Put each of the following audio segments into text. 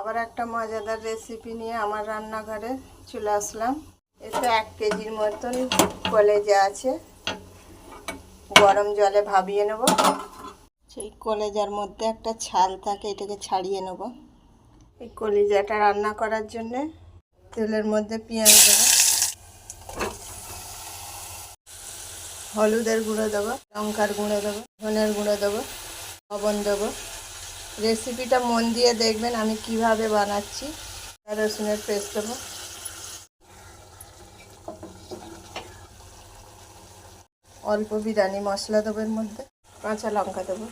আবার একটা মজাদার রেসিপি নিয়ে আমার রান্নাঘরে চলে আসলাম। এতে এক কেজির মতন কলেজা আছে, গরম জলে ভাবিয়ে নেব। সেই কলেজার মধ্যে একটা ছাল থাকে, এটাকে ছাড়িয়ে নেব। এই কলেজাটা রান্না করার জন্যে তেলের মধ্যে পেঁয়াজ দেবো, হলুদের গুঁড়ো দেবো, লঙ্কার গুঁড়ো দেবো, ধনের গুঁড়ো দেবো, লবণ দেবো। রেসিপিটা মন দিয়ে দেখবেন আমি কীভাবে বানাচ্ছি। রসুনের পেস্ট দেবো। অল্প বিরিয়ানি মশলা দেবো এর মধ্যে। কাঁচা লঙ্কা দেবো।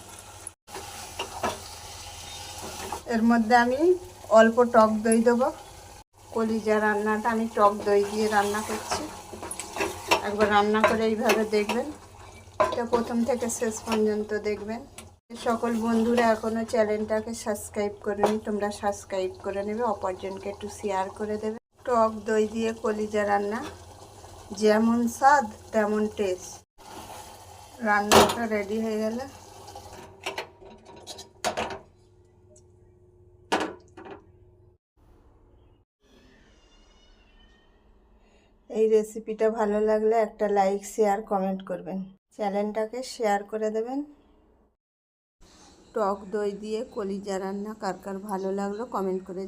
এর মধ্যে আমি অল্প টক দই দেবো। কলিজা রান্নাটা আমি টক দই দিয়ে রান্না করছি। একবার রান্না করে এইভাবে দেখবেন। এটা প্রথম থেকে শেষ পর্যন্ত দেখবেন। সকল বন্ধুরা এখনও চ্যানেলটাকে সাবস্ক্রাইব করেনি, তোমরা সাবস্ক্রাইব করে নেবে, অপরজনকে একটু শেয়ার করে দেবে। টক দই দিয়ে কলিজা রান্না, যেমন স্বাদ, তেমন টেস্ট রান্নাটা রেডি হয়ে গেলে। এই রেসিপিটা ভালো লাগলে একটা লাইক শেয়ার কমেন্ট করবেন। চ্যানেলটাকে শেয়ার করে দেবেন। টক দই দিয়ে কলিজা রান্না কার কার ভালো লাগল কমেন্ট করে